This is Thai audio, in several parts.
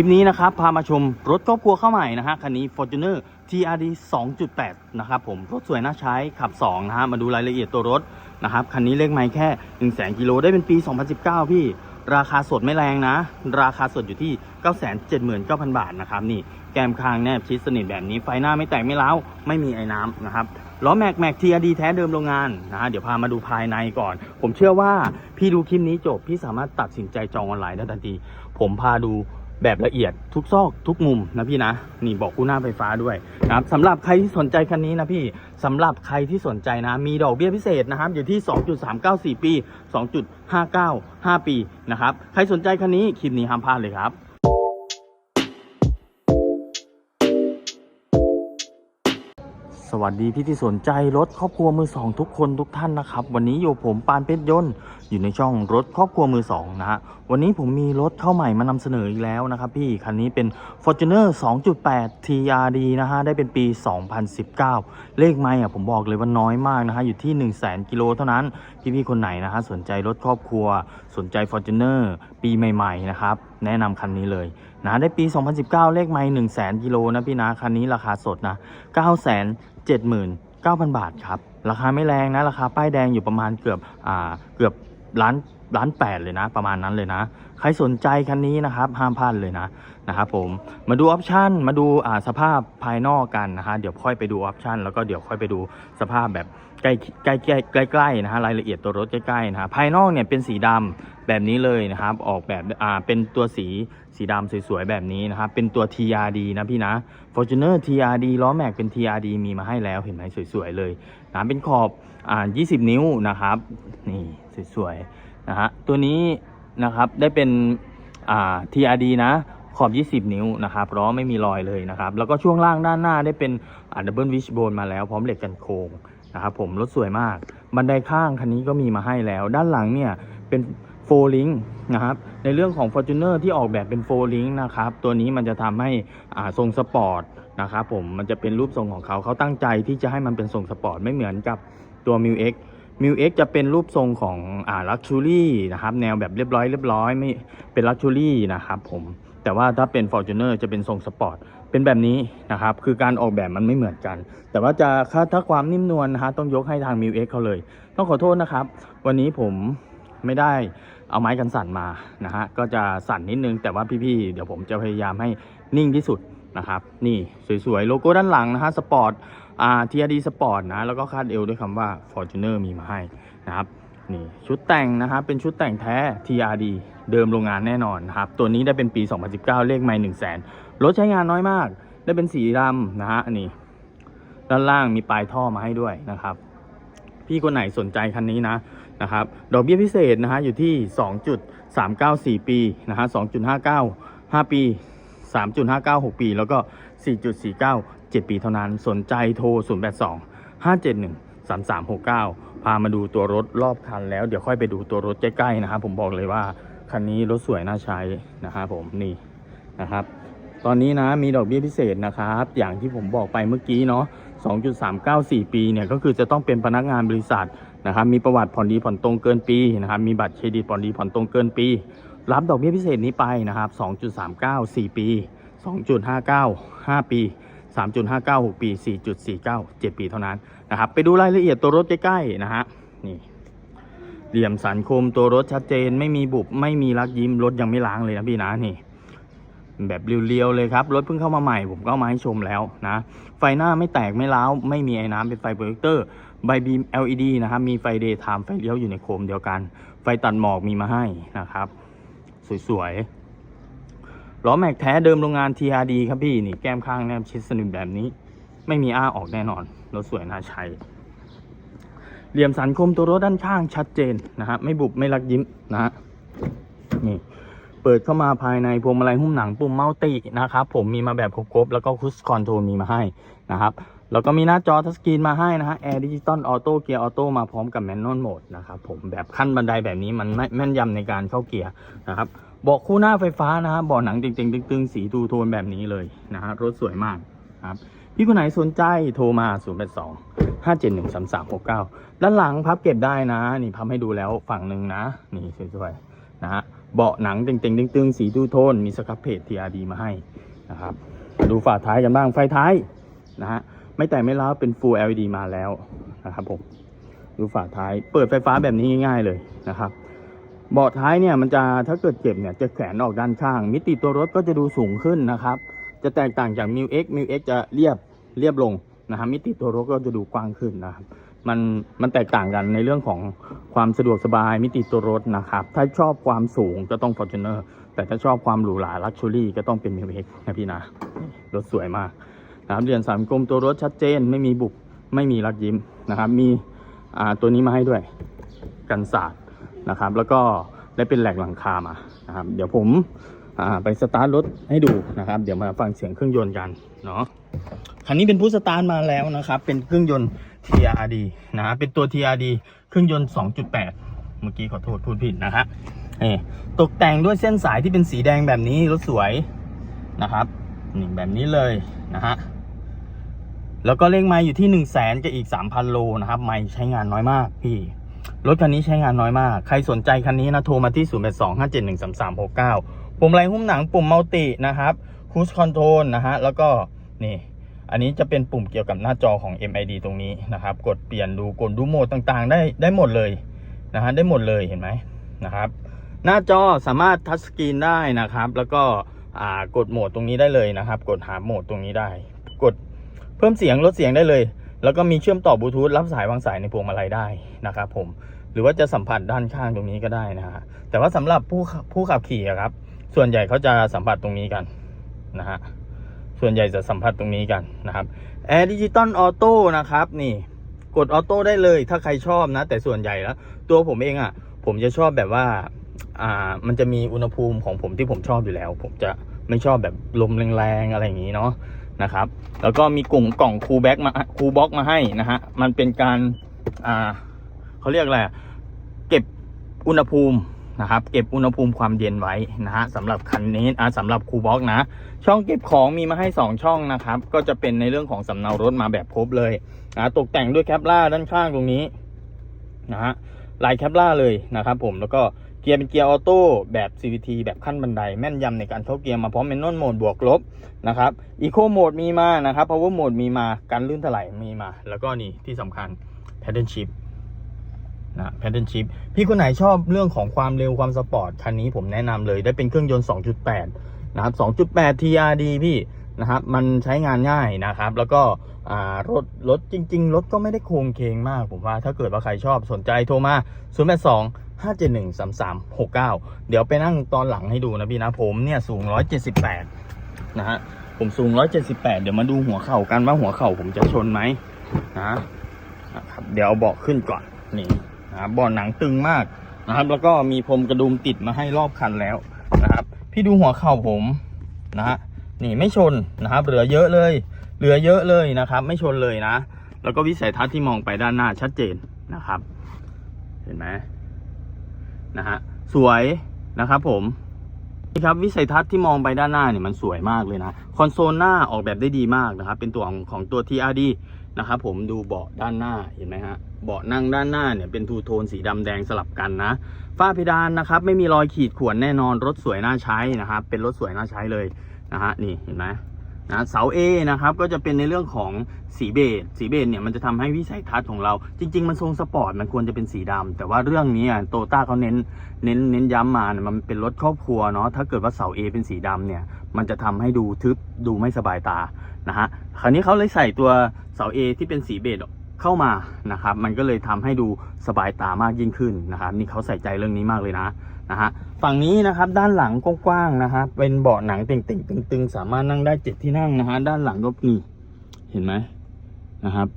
คลิปนี้นะครับ พามาชมรถครอบครัวเข้าใหม่นะฮะคันนี้ Fortuner TRD 2.8 นะครับผมรถสวยน่าใช้ขับ 2 นะฮะมาดูรายละเอียดตัวรถนะครับคันนี้เลขไมล์แค่ 1 0 0 0 0 0กิโลได้เป็นปี 2019 พี่ ราคาสดไม่แรงนะ ราคาสดอยู่ที่ 979,000 บาทนะครับนี่แกมคางแนบชิดสนิทแบบนี้ไฟหน้าไม่แตกไม่ร้าไม่มีไอ้น้ำนะครับล้อแม็กแม็ก TRD แท้เดิมโรงงานนะฮะเดี๋ยวพามาดูภายในก่อน ผมเชื่อว่าพี่ดูคลิปนี้จบพี่สามารถตัดสินใจจองออนไลน์ได้ทันทีผมพาดู แบบละเอียดทุกซอกทุกมุมนะพี่นะนี่บอกคู่หน้าไฟฟ้าด้วยนะครับสำหรับใครที่สนใจคันนี้นะพี่สำหรับใครที่สนใจนะ มีดอกเบี้ยพิเศษนะครับอยู่ที่ 2.394 ปี 2.59 5ปีนะครับใครสนใจคันนี้คลิปนี้ห้ามพลาดเลยครับ สวัสดีพี่ที่สนใจรถครอบครัวมือสองทุกคนทุกท่านนะครับ วันนี้อยู่ผมปานเพชรยนต์อยู่ในช่องรถครอบครัวมือสองนะฮะวันนี้ผมมีรถเข้าใหม่มานำเสนออีกแล้วนะครับพี่คันนี้เป็น Fortuner 2.8 TRD นะฮะได้เป็นปี 2019 เลขไม่อะผมบอกเลยว่าน้อยมากนะฮะอยู่ที่ 1 0 0 0 0แกิโลเท่านั้นพี่ๆคนไหนนะฮะสนใจรถครอบครัว สนใจ Fortuner ปีใหม่ ๆ นะครับ แนะนำคันนี้เลยนะได้ปี 2019 เลขไม่1 0 0 0 0กิโลนะพี่นะคันนี้ราคาสดนะ9 0 0 0 0 79,000 บาทครับ ราคาไม่แรงนะ ราคาป้ายแดงอยู่ประมาณเกือบอ่าเกือบล้านล้านแปดเลยนะ ประมาณนั้นเลยนะ ใครสนใจคันนี้นะครับห้ามพลาดเลยนะนะครับผมมาดูออปชันมาดูอ่าสภาพภายนอกกันนะฮะเดี๋ยวค่อยไปดูออปชันแล้วก็เดี๋ยวค่อยไปดูสภาพแบบ ใกล้ใกล้ใกล้ใกล้ใกล้ๆนะฮะรายละเอียดตัวรถใกล้ๆนะฮะภายนอกเนี่ยเป็นสีดำแบบนี้เลยนะครับ ออกแบบอ่าเป็นตัวสีสีดำสวยๆแบบนี้นะครับ เป็นตัว TRD นะพี่นะ Fortuner TRD ล้อแม็กเป็น TRD มีมาให้แล้วเห็นไหมสวยๆเลยนะเป็นขอบอ่า20 นิ้วนะครับนี่สวยๆนะฮะตัวนี้นะครับได้เป็นอ่า TRD นะขอบ 20 นิ้วนะครับล้อไม่มีรอยเลยนะครับ แล้วก็ช่วงล่างด้านหน้าได้เป็นอ่าดับเบิลวิชโบนมาแล้วพร้อมเหล็กกันโค้ง นะครับผมรถสวยมาก บันไดข้างคันนี้ก็มีมาให้แล้ว ด้านหลังเนี่ยเป็นโฟลิงนะครับในเรื่องของ Fortuner ที่ออกแบบเป็นโฟลิงนะครับตัวนี้มันจะทำให้อ่าทรงสปอร์ตนะครับผมมันจะเป็นรูปทรงของเขาเขาตั้งใจที่จะให้มันเป็นทรงสปอร์ตไม่เหมือนกับตัว m ิ X m ิ X จะเป็นรูปทรงของอ่าลักชูรี่นะครับแนวแบบเรียบร้อยเรียบร้อยไม่เป็นลักชูรี่นะครับผมแต่ว่าถ้าเป็น Fortuner จะเป็นทรงสปอร์ต เป็นแบบนี้นะครับ คือการออกแบบมันไม่เหมือนกัน แต่ว่าจะค่าถ้าความนิ่มนวลนะฮะต้องยกให้ทาง m ิ X เอ็กเขาเลย ต้องขอโทษนะครับ วันนี้ผมไม่ได้เอาไม้กันสั่นมานะฮะก็จะสั่นนิดนึง แต่ว่าพี่ๆเดี๋ยวผมจะพยายามให้นิ่งที่สุดนะครับ นี่สวยๆ โลโก้ด้านหลังนะฮะสปอร์ตอ่า TRD สปอร์ตนะแล้วก็คาดเอวด้วยคำว่า Fortuner มีมาให้นะครับนี่ชุดแต่งนะครับเป็นชุดแต่งแท้ TRD เดิมโรงงานแน่นอนนะครับ ตัวนี้ได้เป็นปี 2019 เลขไม่1 0 0 0 0แสน รถใช้งานน้อยมาก ได้เป็นสีดำนะฮะนี่ด้านล่างมีปลายท่อมาให้ด้วยนะครับ พี่คนไหนสนใจคันนี้นะนะครับ ดอกเบี้ยพิเศษนะฮะอยู่ที่ 2.394 ปีนะฮะ2.59 5 ปี 3.59 6 ปี แล้วก็ 4.49 7 ปีเท่านั้น สนใจโทร 082 571 3369 พามาดูตัวรถรอบคันแล้วเดี๋ยวค่อยไปดูตัวรถใกล้ๆนะครับผมบอกเลยว่า คันนี้รถสวยน่าใช้นะครับผมนี่นะครับ ตอนนี้นะมีดอกเบี้ยพิเศษนะครับ อย่างที่ผมบอกไปเมื่อกี้เนาะ2.394 ปีเนี่ยก็คือจะต้องเป็นพนักงานบริษัทนะครับ มีประวัติผ่อนดีผ่อนตรงเกินปีนะครับ มีบัตรเครดิตผ่อนดีผ่อนตรงเกินปี รับดอกเบี้ยพิเศษนี้ไปนะครับ 2.39 4 ปี 2.59 5 ปี 3.59 6 ปี 4.49 7 ปีเท่านั้นนะครับ ไปดูรายละเอียดตัวรถใกล้ๆนะฮะ นี่ เหลี่ยมสันคมตัวรถชัดเจน ไม่มีบุบ ไม่มีรักยิ้ม รถยังไม่ล้างเลยนะพี่นะ นี่ แบบเรียวๆเลยครับ รถเพิ่งเข้ามาใหม่ผมก็ามาให้ชมแล้วนะ ไฟหน้าไม่แตกไม่ร้าวไม่มีไอ้น้ำเป็นไฟโปรเจคเตอร์ใบบีม LED นะครับ มีไฟเดย์ไทม์ไฟเลี้ยวอยู่ในโคมเดียวกัน ไฟตัดหมอกมีมาให้นะครับ สวยๆล้อแม็กแท้เดิมโรงงาน TRD ครับพี่นี่แก้มข้างแนบชิดสนิทแบบนี้ ไม่มีอ้าออกแน่นอนรถสวยน่าใช้เหลี่ยมสันคมตัวรถด้านข้างชัดเจนนะฮะไม่บุบไม่รักยิ้มนะฮะนี่ เปิดเข้ามาภายในพวงมาลัยหุ้มหนังปุ่มเมัลตินะครับผมมีมาแบบครบๆ แล้วก็คุชคอนโทรลมีมาให้นะครับแล้วก็มีหน้าจอทัชสกรีนมาให้นะฮะแอร์ดิจิตอลออโต้เกียร์ออโต้มาพร้อมกับแมนนวลโหมดนะครับผมแบบขั้นบันไดแบบนี้มันไม่แม่นยำในการเข้าเกียร์นะครับเบาะคู่หน้าไฟฟ้านะฮะเบาะหนังจริงๆตึงๆสีทูโทนแบบนี้เลยนะฮะรถสวยมากครับพี่คนไหนสนใจโทรมา 0 8 2 5 7 1 3 3 6 9 ด้านหลังพับเก็บได้นะ นี่พับให้ดูแล้วฝั่งหนึ่งนะ นี่สวยๆนะฮะ เบาะหนังเต่งๆตึงๆสีทูโทนมีสครับเพจ TRD มาให้นะครับดูฝาท้ายกันบ้างไฟท้ายนะฮะไม่แต่ไม่ล้าวเป็น Full LED มาแล้วนะครับผมดูฝาท้ายเปิดไฟฟ้าแบบนี้ง่ายๆเลยนะครับเบาะท้ายเนี่ยมันจะถ้าเกิดเก็บเนี่ยจะแขวนออกด้านข้าง มิติตัวรถก็จะดูสูงขึ้นนะครับ จะแตกต่างจาก m ิ X m ิ X จะเรียบเรียบลงนะครับมิติตัวรถก็จะดูกว้างขึ้นนะครับ มันมันแตกต่างกันในเรื่องของความสะดวกสบายมิติตัวรถนะครับ ถ้าชอบความสูงก็ต้อง Fortuner แต่ถ้าชอบความหรูหราลักชัวรี่ก็ต้องเป็น m ิ X นะพี่นะรถสวยมากนะครับเดือนสามกลมตัวรถชัดเจน ไม่มีบุกไม่มีรักยิ้มนะครับมีอ่าตัวนี้มาให้ด้วยกันสาดนะครับ แล้วก็ได้เป็นแหลกหลังคามานะครับ เดี๋ยวผมอ่าไปสตาร์ทรถให้ดูนะครับ เดี๋ยวมาฟังเสียงเครื่องยนต์กันเนาะคันนี้เป็นผู้สตาร์ทมาแล้วนะครับ เป็นเครื่องยนต์ TRD นะฮะเป็นตัว TRD เครื่องยนต์ 2.8 เมื่อกี้ขอโทษพูดผิดนะฮะนี่ตกแต่งด้วยเส้นสายที่เป็นสีแดงแบบนี้รถสวยนะครับนี่แบบนี้เลยนะฮะแล้วก็เลขไม้อยู่ที่ 1 0 0 0 0แสนกับอีก 3,000 โลนะครับ ไม้ใช้งานน้อยมากพี่ รถคันนี้ใช้งานน้อยมาก ใครสนใจคันนี้นะโทรมาที่ 0825713369 ปุ่มไลหุ้มหนังปุ่มมัลตินะครับคูสคอนโทรลนะฮะแล้วก็นี่ อันนี้จะเป็นปุ่มเกี่ยวกับหน้าจอของ MID ตรงนี้นะครับ กดเปลี่ยนดูกดดูโหมดต่างๆ ได้ได้หมดเลยนะฮะได้หมดเลยเห็นไหมนะครับ หน้าจอสามารถทัชสกรีนได้นะครับ แล้วก็อ่ากดโหมดตรงนี้ได้เลยนะครับ กดหาโหมดตรงนี้ได้ กดเพิ่มเสียงลดเสียงได้เลย แล้วก็มีเชื่อมต่อบลูทูธรับสายวางสายในพวงมาลัยได้นะครับผมหรือว่าจะสัมผัสด้านข้างตรงนี้ก็ได้นะฮะแต่ว่าสำหรับผู้ผู้ขับขี่ครับ ส่วนใหญ่เขาจะสัมผัสตรงนี้กันนะฮะ ส่วนใหญ่จะสัมผัสตรงนี้กันนะครับแอร์ดิจิตอลออโต้นะครับนี่กดออโต้ได้เลยถ้าใครชอบนะ แต่ส่วนใหญ่แล้ว ตัวผมเองอะ่ะ ผมจะชอบแบบว่าอ่ามันจะมีอุณหภูมิของผมที่ผมชอบอยู่แล้ว ผมจะไม่ชอบแบบลมแรงๆอะไรอย่างนี้เนาะนะครับ แล้วก็มีกลุ่มกล่องคูแบ็กมาคูบ็อกมาให้นะฮะมันเป็นการอ่าเขาเรียกอะไรเก็บอุณหภูมิ นะครับ เก็บอุณหภูมิความเย็นไว้นะฮะสำหรับคันนี้อ่าสำหรับคูบ็อกนะ ช่องเก็บของมีมาให้ 2 ช่องนะครับ ก็จะเป็นในเรื่องของสำเนารถมาแบบครบเลยนะตกแต่งด้วยแคปล่าด้านข้างตรงนี้นะฮะลายแคปล่าเลยนะครับ ผมแล้วก็เกียร์เป็นเกียร์ออโต้แบบ CVT แบบขั้นบันไดแม่นยำในการเข้าเกียร์มาพร้อมเมนนวลโหมดบวกลบนะครับอีโคโหมดมีมานะครับ power โหมดมีมาการลื่นถลายมีมา แล้วก็นี่ที่สำคัญ paddle shift นะ paddle shift พี่คนไหนชอบเรื่องของความเร็วความสปอร์ตคันนี้ผมแนะนำเลยได้เป็นเครื่องยนต์ 2.8 นะครับ 2.8 TRD พี่นะครับมันใช้งานง่ายนะครับ แล้วก็รถรถจริง ๆ รถก็ไม่ได้โครงเคงมากผมว่า ถ้าเกิดว่าใครชอบสนใจโทรมา 0 8 2 5 7 1 3 3 6 9 เดี๋ยวไปนั่งตอนหลังให้ดูนะพี่นะ ผมเนี่ยสูง 178 นะฮะ ผมสูง 178 เดี๋ยวมาดูหัวเข่ากันว่าหัวเข่าผมจะชนไหมนะครับเดี๋ยวเอาเบาะขึ้นก่อนนี่ นะครับเบาะหนังตึงมากนะครับ แล้วก็มีพรมกระดุมติดมาให้รอบคันแล้วนะครับ พี่ดูหัวเข่าผมนะฮะนี่ไม่ชนนะครับ เหลือเยอะเลย เหลือเยอะเลยนะครับ ไม่ชนเลยนะ แล้วก็วิสัยทัศน์ที่มองไปด้านหน้าชัดเจนนะครับ เห็นไหมนะฮะสวยนะครับผมนี่ครับวิสัยทัศน์ที่มองไปด้านหน้าเนี่ยมันสวยมากเลยนะ คอนโซลหน้าออกแบบได้ดีมากนะครับ เป็นตัวของของตัว TRD นะครับผมดูเบาะด้านหน้าเห็นไหมฮะเบาะนั่งด้านหน้าเนี่ยเป็นทูโทนสีดำแดงสลับกันนะฝ้าเพดานนะครับไม่มีรอยขีดข่วนแน่นอนรถสวยน่าใช้นะครับเป็นรถสวยน่าใช้เลยนะฮะนี่เห็นไหมนะเสา A นะครับก็จะเป็นในเรื่องของสีเบจสีเบจเนี่ยมันจะทำให้วิสัยทัศน์ของเรา จริง ๆ มันทรงสปอร์ตมันควรจะเป็นสีดำแต่ว่าเรื่องนี้โตต้าเขาเน้นเน้นเน้นย้ำมาเนี่ยมันเป็นรถครอบครัวเนาะถ้าเกิดว่าเสา A เป็นสีดำเนี่ย มันจะทำให้ดูทึบดูไม่สบายตานะฮะคราวนี้เขาเลยใส่ตัวเสา A ที่เป็นสีเบจเข้ามานะครับ มันก็เลยทำให้ดูสบายตามากยิ่งขึ้นนะครับ นี่เขาใส่ใจเรื่องนี้มากเลยนะนะฮะฝั่งนี้นะครับด้านหลังกว้างๆนะครับเป็นเบาะหนังเต่งๆตึงๆ สามารถนั่งได้เจ็ดที่นั่งนะฮะด้านหลังก็นี่เห็นไหมนะครับ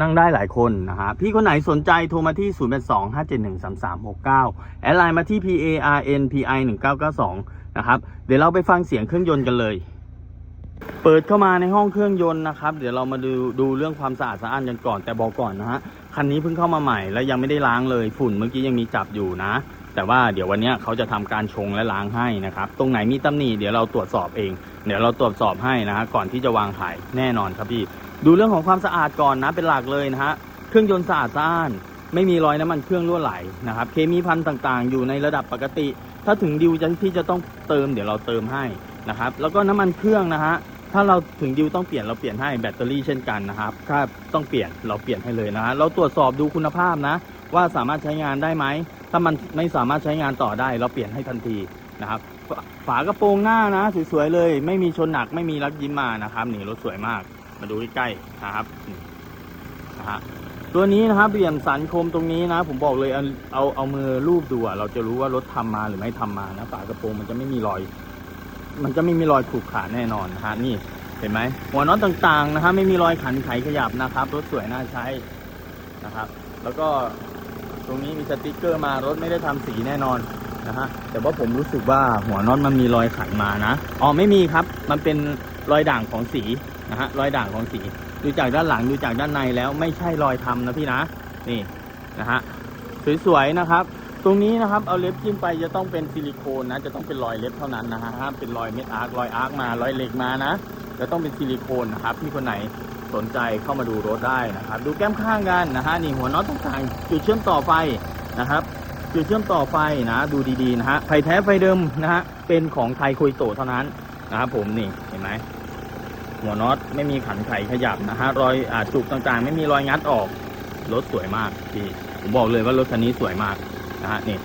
นั่งได้หลายคนนะฮะพี่คนไหนสนใจโทรมาที่ 0 8 2 5 7 1 3 3 6 9 แอดไลน์มาที่ P A R N P I 1 9 9 2 นะครับ เดี๋ยวเราไปฟังเสียงเครื่องยนต์กันเลย เปิดเข้ามาในห้องเครื่องยนต์นะครับ เดี๋ยวเรามาดูดูเรื่องความสะอาดสะอ้านกันก่อนแต่บอกก่อนนะฮะคันนี้เพิ่งเข้ามาใหม่แล้วยังไม่ได้ล้างเลยฝุ่นเมื่อกี้ยังมีจับอยู่นะ แต่ว่าเดี๋ยววันนี้เขาจะทำการชงและล้างให้นะครับ ตรงไหนมีตำหนิเดี๋ยวเราตรวจสอบเอง เดี๋ยวเราตรวจสอบให้นะฮะก่อนที่จะวางขายแน่นอนครับพี่ดูเรื่องของความสะอาดก่อนนะเป็นหลักเลยนะฮะเครื่องยนต์สะอาดสะอ้านไม่มีรอยน้ำมันเครื่องรั่วไหลนะครับ เคมีพันต่างๆ อยู่ในระดับปกติ ถ้าถึงดิวจะที่จะต้องเติมเดี๋ยวเราเติมให้นะครับ แล้วก็น้ำมันเครื่องนะฮะถ้าเราถึงดิวต้องเปลี่ยนเราเปลี่ยนให้แบตเตอรี่เช่นกันนะครับถ้าต้องเปลี่ยนเราเปลี่ยนให้เลยนะฮะเราตรวจสอบดูคุณภาพนะ ว่าสามารถใช้งานได้ไหมถ้ามันไม่สามารถใช้งานต่อได้ เราเปลี่ยนให้ทันทีนะครับฝฝากระโปรงหน้านะสวยๆเลย ไม่มีชนหนักไม่มีรักยิ้มมานะครับนี่รถสวยมาก มาดูใกล้ๆนะครับนี่นะฮะ ตัวนี้นะครับเหลี่ยมสันคมตรงนี้นะ ผมบอกเลยเอาเอาเอามือรูปดูอะเราจะรู้ว่ารถทำมาหรือไม่ทำมานะฝากระโปรงมันจะไม่มีรอย มันจะไม่มีรอยขูดขาดแน่นอนนะฮะนี่เห็นไหมหัวน็อตต่างๆนะฮะไม่มีรอยขันไขขยับนะครับ รถสวยน่าใช้นะครับ แล้วก็ตรงนี้มีสติกเกอร์มารถไม่ได้ทำสีแน่นอนนะฮะแต่ว่าผมรู้สึกว่าหัวน็อตมันมีรอยขันมานะอ๋อไม่มีครับ มันเป็นรอยด่างของสี นะฮะรอยด่างของสีดูจากด้านหลังดูจากด้านในแล้วไม่ใช่รอยทำนะพี่นะนี่นะฮะสวยๆนะครับ ตรงนี้นะครับเอาเล็บจิ้มไปจะต้องเป็นซิลิโคนนะจะต้องเป็นรอยเล็บเท่านั้นนะฮะห้ามเป็นรอยเม็ดอาร์ครอยอาร์คมารอยเหล็กมานะจะต้องเป็นซิลิโคนนะครับที่คนไหนสนใจเข้ามาดูรถได้นะครับ ดูแก้มข้างกันนะฮะนี่หัวน็อตต่างๆจุดเชื่อมต่อไฟนะครับจุดเชื่อมต่อไฟนะ ดูดีๆนะฮะไฟแท้ไฟเดิมนะฮะเป็นของไทยคุยโตเท่านั้นนะครับผมนี่เห็นไหม หัวน็อตไม่มีขันไขขยับนะฮะรอยอจุกต่างๆ ไม่มีรอยงัดออกรถสวยมากพี่ผมบอกเลยว่ารถคันนี้สวยมากนะฮะนี่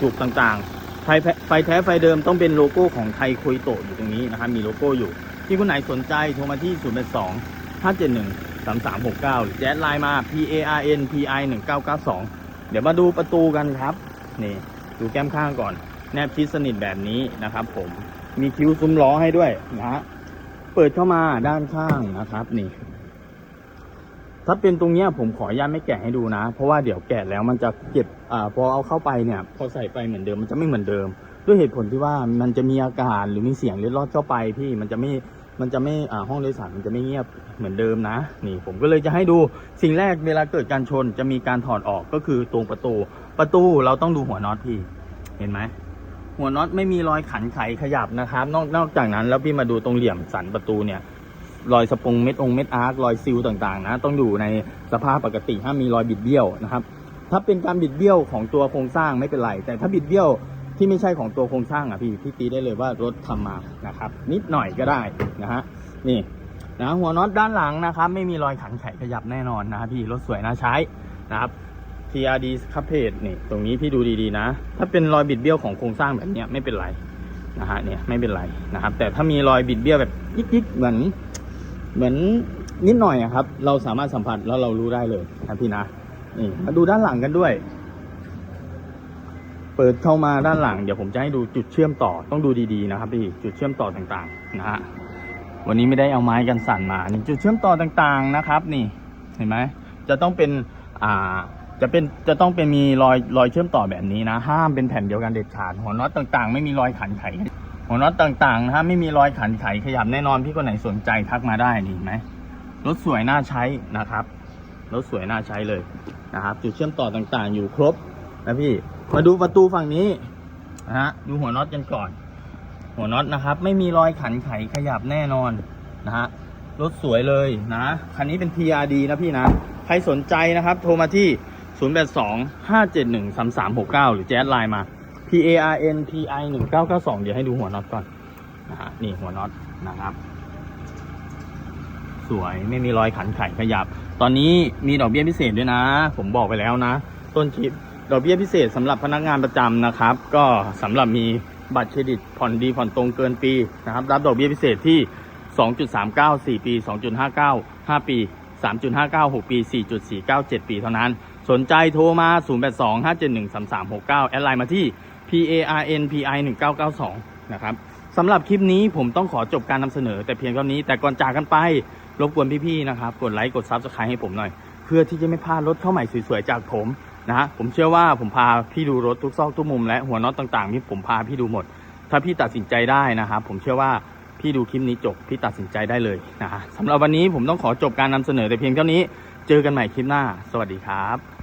จุกต่างๆ ไฟแท้ไฟแท้ไฟเดิมต้องเป็นโลโก้ของไทยคุยโตะอยู่ตรงนี้นะฮะมีโลโก้อยู่ ที่คนไหนสนใจโทรมาที่0 8 2 5 7 1 3 3 6 9 หรือแจ๊ดไลน์มา P A R N P I 1 9 9 2 เดี๋ยวมาดูประตูกันครับนี่ดูแก้มข้างก่อน แนบชิดสนิทแบบนี้นะครับผมมีคิ้วซุ้มล้อให้ด้วยนะฮะ เปิดเข้ามาด้านข้างนะครับ นี่ ถ้าเป็นตรงเนี้ยผมขออนุญาตไม่แกะให้ดูนะ เพราะว่าเดี๋ยวแกะแล้วมันจะเก็บอ่าพอเอาเข้าไปเนี่ย พอใส่ไปเหมือนเดิมมันจะไม่เหมือนเดิม ด้วยเหตุผลที่ว่ามันจะมีอากาศหรือมีเสียงเล็ดลอดเข้าไปพี่มันจะไม่มันจะไม่อ่าห้องโดยสารมันจะไม่เงียบเหมือนเดิมนะ นี่ผมก็เลยจะให้ดูสิ่งแรกเวลาเกิดการชนจะมีการถอดออกก็คือตรงประตู ประตูเราต้องดูหัวน็อตพี่ เห็นไหม หัวน็อตไม่มีรอยขันไขขยับนะครับ นอกนอกจากนั้นแล้วพี่มาดูตรงเหลี่ยมสันประตูเนี่ยรอยสปงเม็ดองเม็ดอาร์ครอยซิลต่างๆ นะ ต้องอยู่ในสภาพปกติห้ามมีรอยบิดเบี้ยวนะครับ ถ้าเป็นการบิดเบี้ยวของตัวโครงสร้างไม่เป็นไร แต่ถ้าบิดเบี้ยวที่ไม่ใช่ของตัวโครงสร้างอะพี่พี่ตีได้เลยว่ารถทำมานะครับ นิดหน่อยก็ได้นะฮะนี่นะหัวน็อตด้านหลังนะครับ ไม่มีรอยขันไขขยับแน่นอนนะครับพี่รถสวยน่าใช้นะครับ TRD คัพเพจนี่ตรงนี้พี่ดูดีๆนะ ถ้าเป็นรอยบิดเบี้ยวของโครงสร้างแบบนี้ไม่เป็นไรนะฮะเนี่ยไม่เป็นไรนะครับ แต่ถ้ามีรอยบิดเบี้ยวแบบยิกๆเหมือนเหมือนนิดหน่อยอะครับ เราสามารถสัมผัสแล้วเรารู้ได้เลยนะพี่นะนี่มาดูด้านหลังกันด้วย เปิดเข้ามาด้านหลัง เดี๋ยวผมจะให้ดูจุดเชื่อมต่อต้องดูดีๆนะครับพี่จุดเชื่อมต่อต่างๆนะฮะวันนี้ไม่ได้เอาไม้กันสั่นมานี่จุดเชื่อมต่อต่างๆนะครับ นี่เห็นไหมจะต้องเป็นอ่า จะเป็นจะต้องเป็นมีรอยรอยเชื่อมต่อแบบนี้นะ ห้ามเป็นแผ่นเดียวกันเด็ดขาดหัวน็อตต่างๆ ไม่มีรอยขันไข หัวน็อตต่างๆนะฮะไม่มีรอยขันไขขยับแน่นอนพี่คนไหนสนใจทักมาได้นี่ไหมรถสวยน่าใช้นะครับรถสวยน่าใช้เลยนะครับ จุดเชื่อมต่อต่างๆ อยู่ครบนะพี่มาดูประตูฝั่งนี้นะฮะดูหัวน็อตกันก่อน หัวน็อตนะครับ ไม่มีรอยขันไขขยับแน่นอนนะฮะรถสวยเลยนะคันนี้เป็น TRD นะพี่นะใครสนใจนะครับ โทรมาที่ 082 571 3369 หรือแจ๊ดไลน์มา P A R N P I 1992 เดี๋ยวให้ดูหัวน็อตก่อนนะฮะนี่หัวน็อตนะครับ สวยไม่มีรอยขันไขขยับ ตอนนี้มีดอกเบี้ยพิเศษด้วยนะ ผมบอกไปแล้วนะ ต้นคลิปดอกเบี้ยพิเศษสำหรับพนักงานประจำนะครับ ก็สำหรับมีบัตรเครดิตผ่อนดีผ่อนตรงเกินปีนะครับ รับดอกเบี้ยพิเศษที่ 2.39 4 ปี 2.59 5 ปี 3.59 6 ปี 4.49 7 ปีเท่านั้น สนใจโทรมา 082 571 3369 แอดไลน์มาที่ P A R N P I 1992 นะครับสำหรับคลิปนี้ผมต้องขอจบการนำเสนอ แต่เพียงเท่านี้แต่ก่อนจากกันไปรบกวนพี่ๆนะครับ กดไลค์กด Subscribe ให้ผมหน่อย เพื่อที่จะไม่พลาดรถเข้าใหม่สวยๆจากผมนะฮะผมเชื่อว่าผมพาพี่ดูรถทุกซอกทุกมุมและหัวน็อตต่างๆที่ผมพาพี่ดูหมด ถ้าพี่ตัดสินใจได้นะครับ ผมเชื่อว่าพี่ดูคลิปนี้จบพี่ตัดสินใจได้เลยนะฮะสำหรับวันนี้ผมต้องขอจบการนำเสนอแต่เพียงเท่านี้ เจอกันใหม่คลิปหน้า สวัสดีครับ